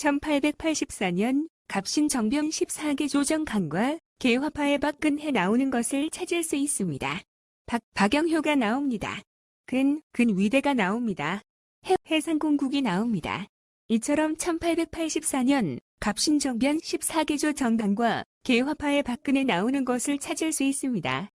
1884년 갑신정병 14개 조정관과 개화파의 박근혜 나오는 것을 찾을 수 있습니다. 박, 박영효가 나옵니다. 근, 근 위대가 나옵니다. 해, 해상공국이 나옵니다. 이처럼 1884년 갑신정변 14개조 정당과 개화파의 박근혜 나오는 것을 찾을 수 있습니다.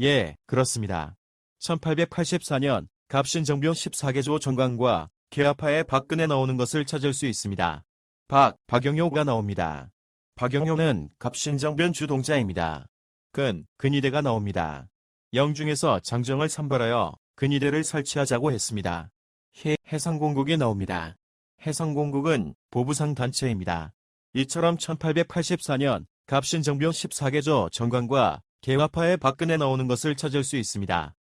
예, 그렇습니다. 1884년 갑신정병 14개조 정관과 개화파의 박근혜 나오는 것을 찾을 수 있습니다. 박, 박영효가 나옵니다. 박영효는 갑신정변 주동자입니다. 근, 근위대가 나옵니다. 영중에서 장정을 선발하여 근위대를 설치하자고 했습니다. 해, 해상공국이 나옵니다. 해상공국은 보부상 단체입니다. 이처럼 1884년 갑신정병 14개조 정관과 개화파의 박근혜 나오는 것을 찾을 수 있습니다.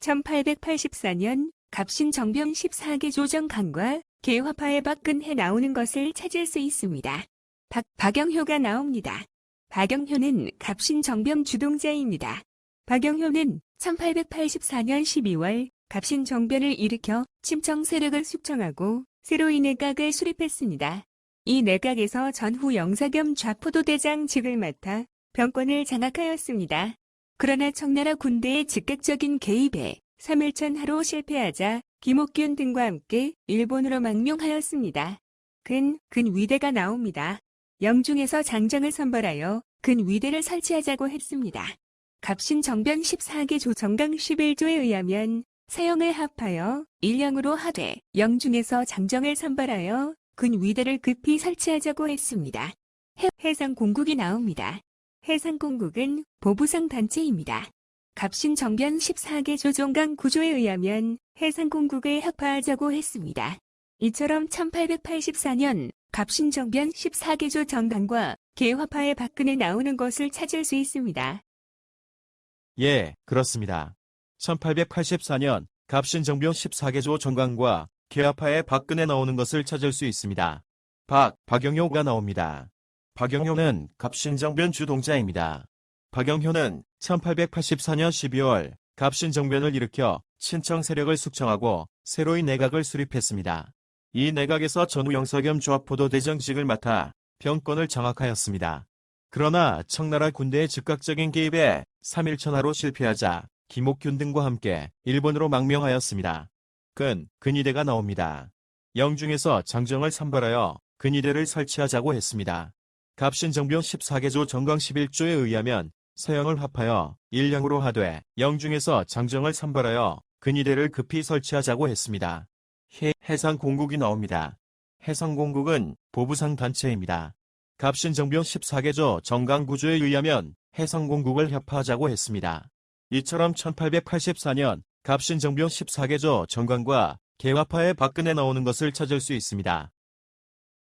1884년 갑신정병 14개 조정관과 개화파의 박근혜 나오는 것을 찾을 수 있습니다. 박, 박영효가 나옵니다. 박영효는 갑신정병 주동자입니다. 박영효는 1884년 12월 갑신정변을 일으켜 침청 세력을 숙청하고 새로이 내각을 수립했습니다. 이 내각에서 전후 영사 겸 좌포도대장직을 맡아 병권을 장악하였습니다. 그러나 청나라 군대의 즉각적인 개입에 3일천 하로 실패하자 김옥균 등과 함께 일본으로 망명하였습니다. 근, 근 위대가 나옵니다. 영중에서 장정을 선발하여 근 위대를 설치하자고 했습니다. 갑신 정변 14개 조정강 11조에 의하면 사형을 합하여 일량으로 하되 영중에서 장정을 선발하여 근 위대를 급히 설치하자고 했습니다. 해, 해상 공국이 나옵니다. 해상공국은 보부상 단체입니다. 갑신 정변 14개 조종강 구조에 의하면 해상공국을 혁파하자고 했습니다. 이처럼 1884년 갑신 정변 14개조 정강과 개화파의 박근혜 나오는 것을 찾을 수 있습니다. 예, 그렇습니다. 1884년 갑신정병 14개조 정관과 개화파의 박근혜 나오는 것을 찾을 수 있습니다. 박, 박영효가 나옵니다. 박영효는 갑신정변 주동자입니다. 박영효는 1884년 12월 갑신정변을 일으켜 친청 세력을 숙청하고 새로이 내각을 수립했습니다. 이 내각에서 전후 영서 겸 조합포도 대정직을 맡아 병권을 장악하였습니다. 그러나 청나라 군대의 즉각적인 개입에 3일천하로 실패하자 김옥균 등과 함께 일본으로 망명하였습니다. 근, 근위대가 나옵니다. 영중에서 장정을 선발하여 근위대를 설치하자고 했습니다. 갑신정병 14개조 정강 11조에 의하면 서영을 합하여 일량으로 하되 영중에서 장정을 선발하여 근위대를 급히 설치하자고 했습니다. 해, 해상공국이 나옵니다. 해상공국은 보부상 단체입니다. 갑신정병 14개조 정강구조에 의하면 해상공국을 협파하자고 했습니다. 이처럼 1884년 갑신정병 14개조 정관과 개화파의 박근혜 나오는 것을 찾을 수 있습니다.